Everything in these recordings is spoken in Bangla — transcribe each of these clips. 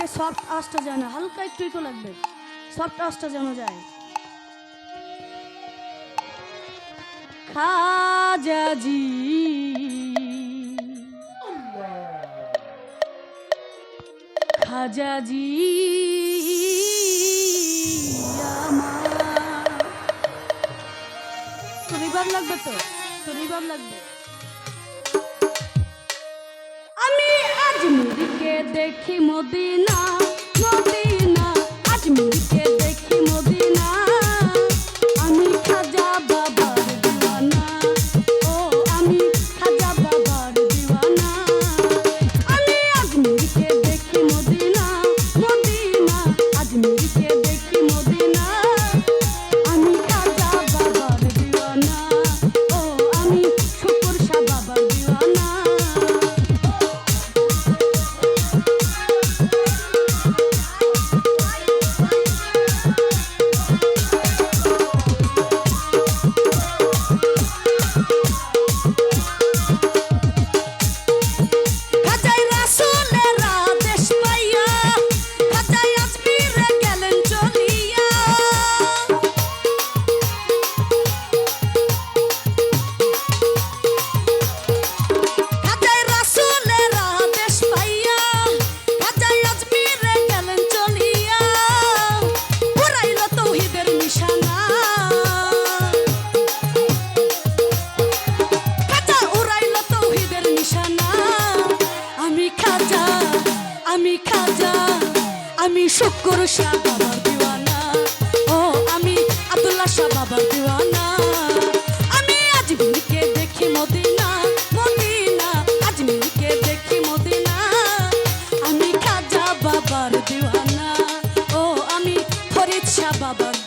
নাকে সফট আসটা যায় না, হালকা একটু একটু লাগবে। সফট আসটা যেন যায়। খাজাজি খাজাজি আমার। তো রিবার লাগবে তো তো রিবার লাগবে। দেখি মদিনা মদিনা আজমিরকে বাদশাহ বাবা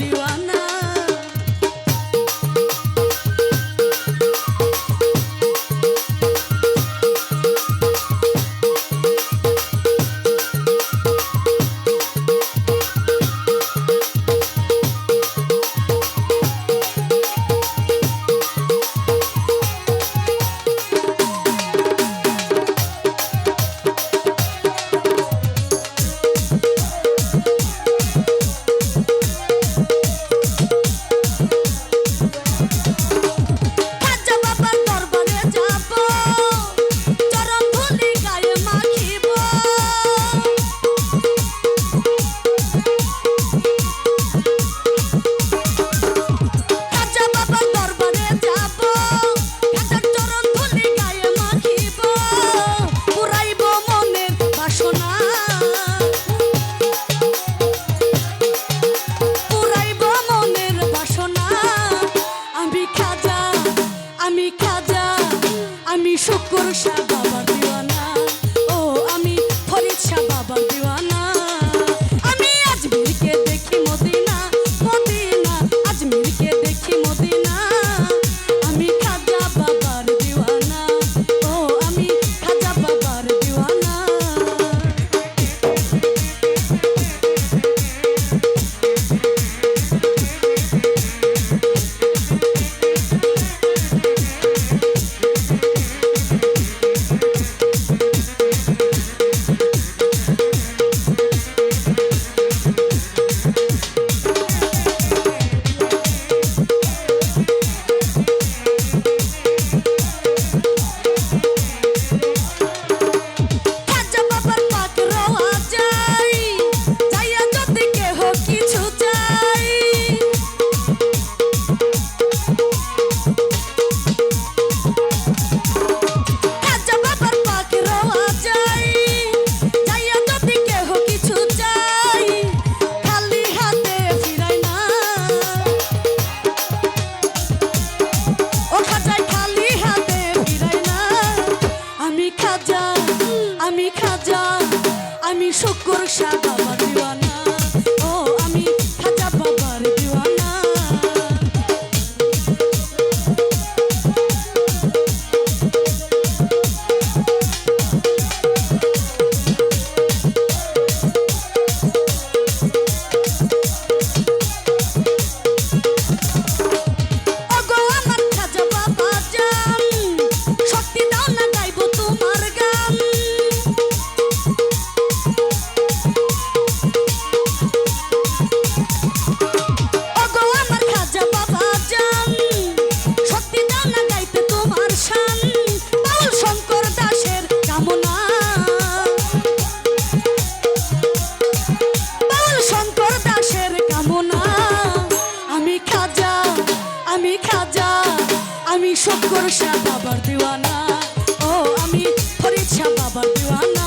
আমি শুকুর শাহ আমার দিওয়ানা গরু বাবার দিওয়ানা। ও আমি হরিচ্ছা বাবার দিওয়ানা।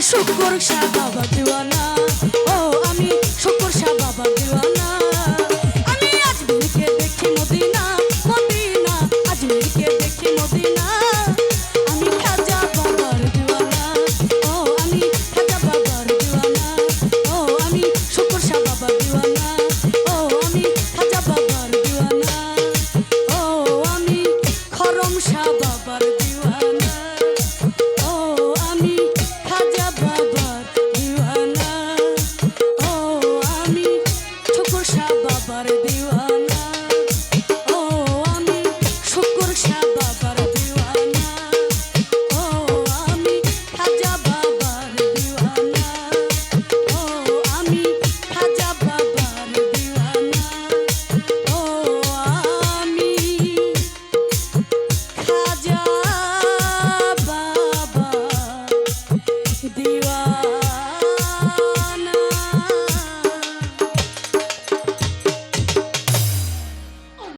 শুকুর শাহ বাবা দিওয়ানা